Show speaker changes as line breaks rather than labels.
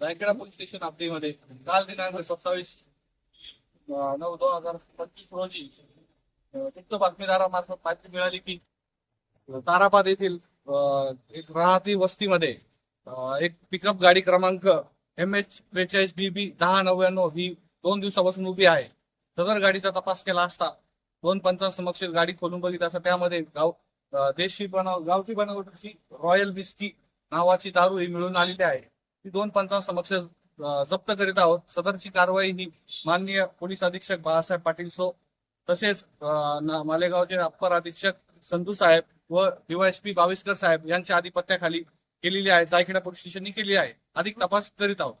रायगडा police station अपडेमध्ये काल दिनांक सत्तावीस नऊ दोन हजार पंचवीस रोजी गुप्त बातमीदारामार्फत माहिती मिळाली की ताराबाद येथील एक राहती वस्तीमध्ये एक पिकअप गाडी क्रमांक एम एच बेचाळीस बी बी दहा नव्याण्णव ही दोन दिवसापासून उभी आहे. सदर गाडीचा तपास केला असता दोन पंचांसमक्ष गाडी खोलून बघित असता त्यामध्ये गाव देशी बनाव गावठी बनावटीची रॉयल बिस्की नावाची दारू ही मिळून आलेली आहे. ती दोन पंचांसमक्ष समक्ष जप्त करीत आहोत. सदरची कारवाई ही माननीय पोलीस अधीक्षक बाळासाहेब पाटील सो तसेच मालेगावचे अप्पर अधीक्षक संधू साहेब व डीवायएसपी बावीसकर साहेब यांच्या आधिपत्याखाली केलेली आहे. जायखेडा पोलीस स्टेशननी केली आहे. अधिक तपास करीत आहोत.